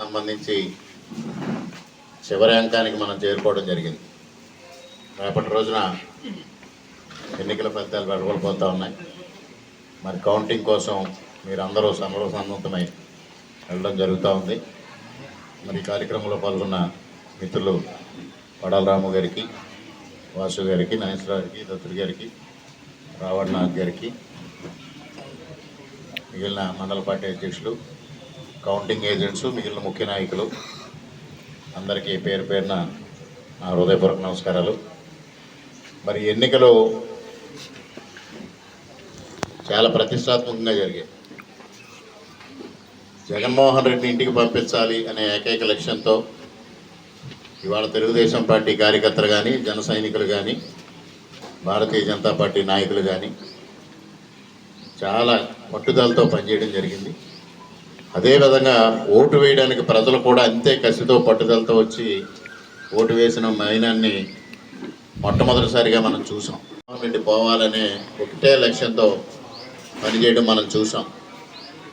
సంబంధించి చివరి అంకానికి మనం చేరుకోవడం జరిగింది. రేపటి రోజున ఎన్నికల ఫలితాలు వెలువడిపోతూ ఉన్నాయి. మరి కౌంటింగ్ కోసం మీరు అందరూ సమర సన్నద్ధమై వెళ్ళడం జరుగుతూ ఉంది. మరి కార్యక్రమంలో పాల్గొన్న మిత్రులు వడాల రాము గారికి వాసు గారికి నాగేశ్వరరావుకి గారికి దత్తుడి గారికి రావణనాథ్ గారికి మిగిలిన మండల పార్టీ అధ్యక్షులు కౌంటింగ్ ఏజెంట్స్ మిగిలిన ముఖ్య నాయకులు. అందరికీ పేరు పేరున నా హృదయపూర్వక నమస్కారాలు. మరి ఎన్నికలు చాలా ప్రతిష్టాత్మకంగా జరిగాయి. జగన్మోహన్ రెడ్డి ఇంటికి పంపించాలి అనే ఏకైక లక్ష్యంతో ఇవాళ తెలుగుదేశం పార్టీ కార్యకర్తలు కానీ జన సైనికులు కానీ భారతీయ జనతా పార్టీ నాయకులు కానీ చాలా పట్టుదలతో పనిచేయడం జరిగింది. అదేవిధంగా ఓటు వేయడానికి ప్రజలు కూడా అంతే కసితో పట్టుదలతో వచ్చి ఓటు వేసిన మైనాన్ని మొట్టమొదటిసారిగా మనం చూసాం. రెడ్డి పోవాలనే ఒకటే లక్ష్యంతో పనిచేయడం మనం చూసాం.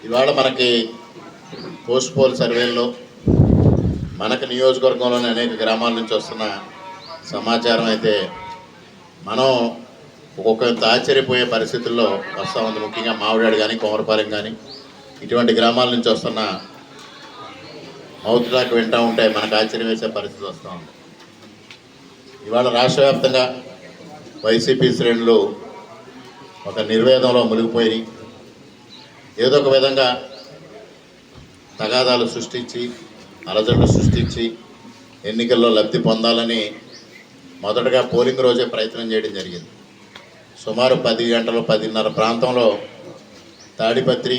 ఇవాళ మనకి పోస్ట్ పోల్ సర్వేల్లో మనకు నియోజకవర్గంలోని అనేక గ్రామాల నుంచి వస్తున్న సమాచారం అయితే మనం ఒక్కొక్క ఆశ్చర్యపోయే పరిస్థితుల్లో వస్తూ ఉంది. ముఖ్యంగా మామిడాడు కానీ కోమరపాలెం కానీ ఇటువంటి గ్రామాల నుంచి వస్తున్న మౌత్ టాక్ వింటూ ఉంటే మనకు ఆశ్చర్యం వేసే పరిస్థితి వస్తూ ఉంది. ఇవాళ రాష్ట్ర వ్యాప్తంగా వైసీపీ శ్రేణులు ఒక నిర్వేదంలో మునిగిపోయి ఏదో ఒక విధంగా తగాదాలు సృష్టించి అలజడులు సృష్టించి ఎన్నికల్లో లబ్ధి పొందాలని మొదటగా పోలింగ్ రోజే ప్రయత్నం చేయడం జరిగింది. సుమారు పది గంటలు పదిన్నర ప్రాంతంలో తాడిపత్రి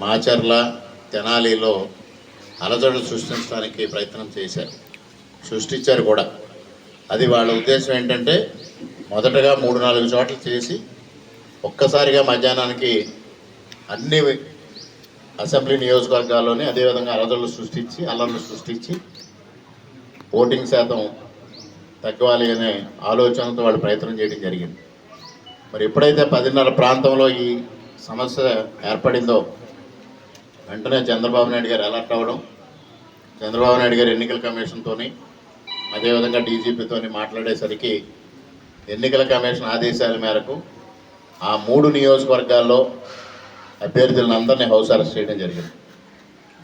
మాచర్ల తెనాలిలో అలజడు సృష్టించడానికి ప్రయత్నం చేశారు. సృష్టించారు కూడా. అది వాళ్ళ ఉద్దేశం ఏంటంటే మొదటగా మూడు నాలుగు చోట్ల చేసి ఒక్కసారిగా మధ్యాహ్నానికి అన్ని అసెంబ్లీ నియోజకవర్గాల్లోనే అదేవిధంగా అలజడులు సృష్టించి అల్లర్లు సృష్టించి ఓటింగ్ శాతం తగ్గవాలి అనే ఆలోచనతో వాళ్ళు ప్రయత్నం చేయడం జరిగింది. మరి ఎప్పుడైతే పదిన్నర ప్రాంతంలో ఈ సమస్య ఏర్పడిందో వెంటనే చంద్రబాబు నాయుడు గారు అలర్ట్ అవ్వడం చంద్రబాబు నాయుడు గారు ఎన్నికల కమిషన్తోని అదేవిధంగా డీజీపీతోని మాట్లాడేసరికి ఎన్నికల కమిషన్ ఆదేశాల మేరకు ఆ మూడు నియోజకవర్గాల్లో అభ్యర్థులను అందరినీ హౌస్ అరెస్ట్ చేయడం జరిగింది.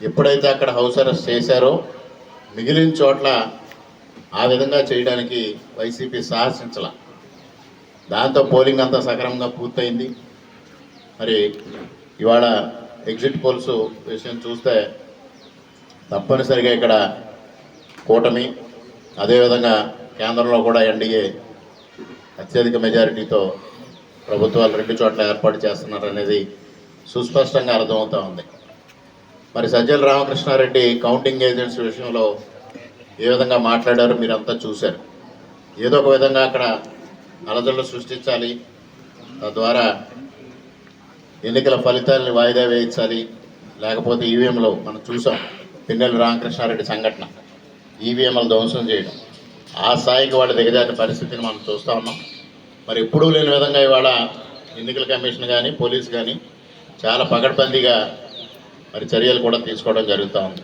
ఎప్పుడైతే అక్కడ హౌస్ అరెస్ట్ చేశారో మిగిలిన చోట్ల ఆ విధంగా చేయడానికి వైసీపీ సాహసించాల. దాంతో పోలింగ్ అంతా సక్రమంగా పూర్తయింది. మరి ఇవాళ ఎగ్జిట్ పోల్స్ విషయం చూస్తే తప్పనిసరిగా ఇక్కడ కూటమి అదేవిధంగా కేంద్రంలో కూడా ఎన్డీఏ అత్యధిక మెజారిటీతో ప్రభుత్వాలు రెండు చోట్ల ఏర్పాటు చేస్తున్నారనేది సుస్పష్టంగా అర్థమవుతా ఉంది. మరి సజ్జల రామకృష్ణారెడ్డి కౌంటింగ్ ఏజెంట్స్ విషయంలో ఏ విధంగా మాట్లాడారో మీరంతా చూశారు. ఏదో ఒక విధంగా అక్కడ అలజడులు సృష్టించాలి. తద్వారా ఎన్నికల ఫలితాలని వాయిదా వేయించాలి. లేకపోతే ఈవీఎంలో మనం చూసాం పిన్నెల రామకృష్ణారెడ్డి సంఘటన. ఈవీఎంలు ధ్వంసం చేయడం. ఆ స్థాయికి వాళ్ళు దిగజారిన పరిస్థితిని మనం చూస్తూ ఉన్నాం. మరి ఎప్పుడూ లేని విధంగా ఇవాళ ఎన్నికల కమిషన్ కానీ పోలీస్ కానీ చాలా పకడ్బందీగా మరి చర్యలు కూడా తీసుకోవడం జరుగుతూ ఉంది.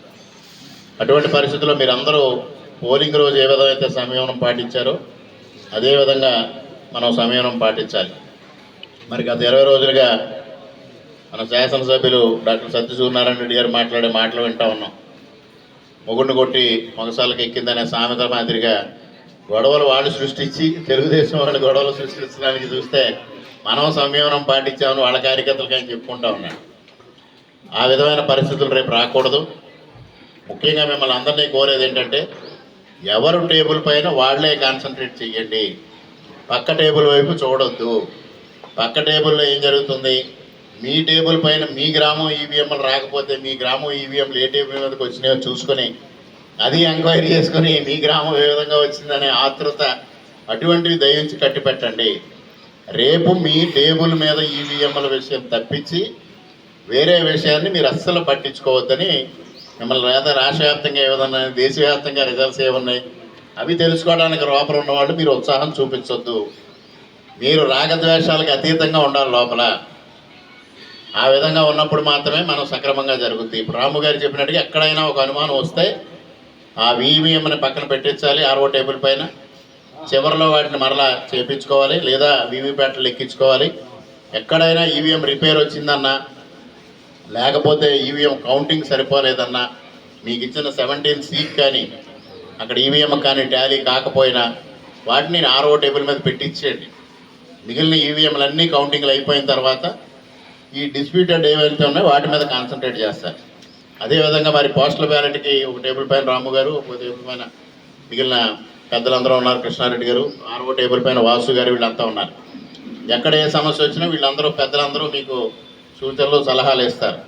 అటువంటి పరిస్థితుల్లో మీరందరూ పోలింగ్ రోజు ఏ విధమైతే సంయమనం పాటించారో అదేవిధంగా మనం సంయమనం పాటించాలి. మరి గత ఇరవై రోజులుగా మన శాసనసభ్యులు డాక్టర్ సత్యసూర్యనారాయణ రెడ్డి గారు మాట్లాడే మాటలు వింటా ఉన్నాం. మొగుడిని కొట్టి మొగసాలకు ఎక్కిందనే సామెత మాదిరిగా గొడవలు వాళ్ళు సృష్టించి తెలుగుదేశం వాళ్ళు గొడవలు సృష్టించడానికి చూస్తే మనం సంయమనం పాటించామని వాళ్ళ కార్యకర్తలకి అని చెప్పుకుంటా ఉన్నాం ఆ విధమైన పరిస్థితులు రేపు రాకూడదు. ముఖ్యంగా మిమ్మల్ని అందరినీ కోరేది ఏంటంటే ఎవరు టేబుల్ పైన వాళ్ళే కాన్సన్ట్రేట్ చేయండి పక్క టేబుల్ వైపు చూడొద్దు. పక్క టేబుల్లో ఏం జరుగుతుంది? మీ టేబుల్ పైన మీ గ్రామం ఈవీఎంలు రాకపోతే మీ గ్రామం ఈవీఎంలు ఏ టేబుల్ మీదకి వచ్చినాయో చూసుకొని అది ఎంక్వైరీ చేసుకొని మీ గ్రామం ఏ విధంగా వచ్చిందనే ఆతృత అటువంటివి దయించి కట్టిపెట్టండి. రేపు మీ టేబుల్ మీద ఈవీఎంల విషయం తప్పించి వేరే విషయాన్ని మీరు అస్సలు పట్టించుకోవద్దని మిమ్మల్ని లేదా రాష్ట్రవ్యాప్తంగా ఏ దేశవ్యాప్తంగా రిజల్ట్స్ ఏమున్నాయి అవి తెలుసుకోవడానికి లోపల ఉన్నవాళ్ళు మీరు ఉత్సాహం చూపించొద్దు. మీరు రాగద్వేషాలకు అతీతంగా ఉండాలి లోపల. ఆ విధంగా ఉన్నప్పుడు మాత్రమే మనం సక్రమంగా జరుగుతుంది ఇప్పుడు రాము గారు చెప్పినట్టుగా ఎక్కడైనా ఒక అనుమానం వస్తే ఆ ఈవీఎంని పక్కన పెట్టించాలి ఆర్ఓ టేబుల్ పైన. చివరిలో వాటిని మరలా చేపించుకోవాలి లేదా వీవీప్యాట్లు ఎక్కించుకోవాలి. ఎక్కడైనా ఈవీఎం రిపేర్ వచ్చిందన్నా లేకపోతే ఈవీఎం కౌంటింగ్ సరిపోలేదన్నా మీకు ఇచ్చిన సెవెంటీన్ సీట్ కానీ అక్కడ ఈవీఎం కానీ టాలీ కాకపోయినా వాటిని ఆర్ఓ టేబుల్ మీద పెట్టించేయండి. మిగిలిన ఈవీఎంలన్నీ కౌంటింగ్లు అయిపోయిన తర్వాత ఈ డిస్ప్యూటెడ్ ఏవైతే ఉన్నాయో వాటి మీద కాన్సన్ట్రేట్ చేస్తారు. అదేవిధంగా మరి పోస్టల్ బ్యాలెట్కి ఒక టేబుల్ పైన రాము గారు ఒక టేబుల్ పైన మిగిలిన పెద్దలందరూ ఉన్నారు కృష్ణారెడ్డి గారు ఆరో టేబుల్ పైన వాసు గారు వీళ్ళంతా ఉన్నారు. ఎక్కడ ఏ సమస్య వచ్చినా వీళ్ళందరూ పెద్దలందరూ మీకు సూచనలు సలహాలు ఇస్తారు.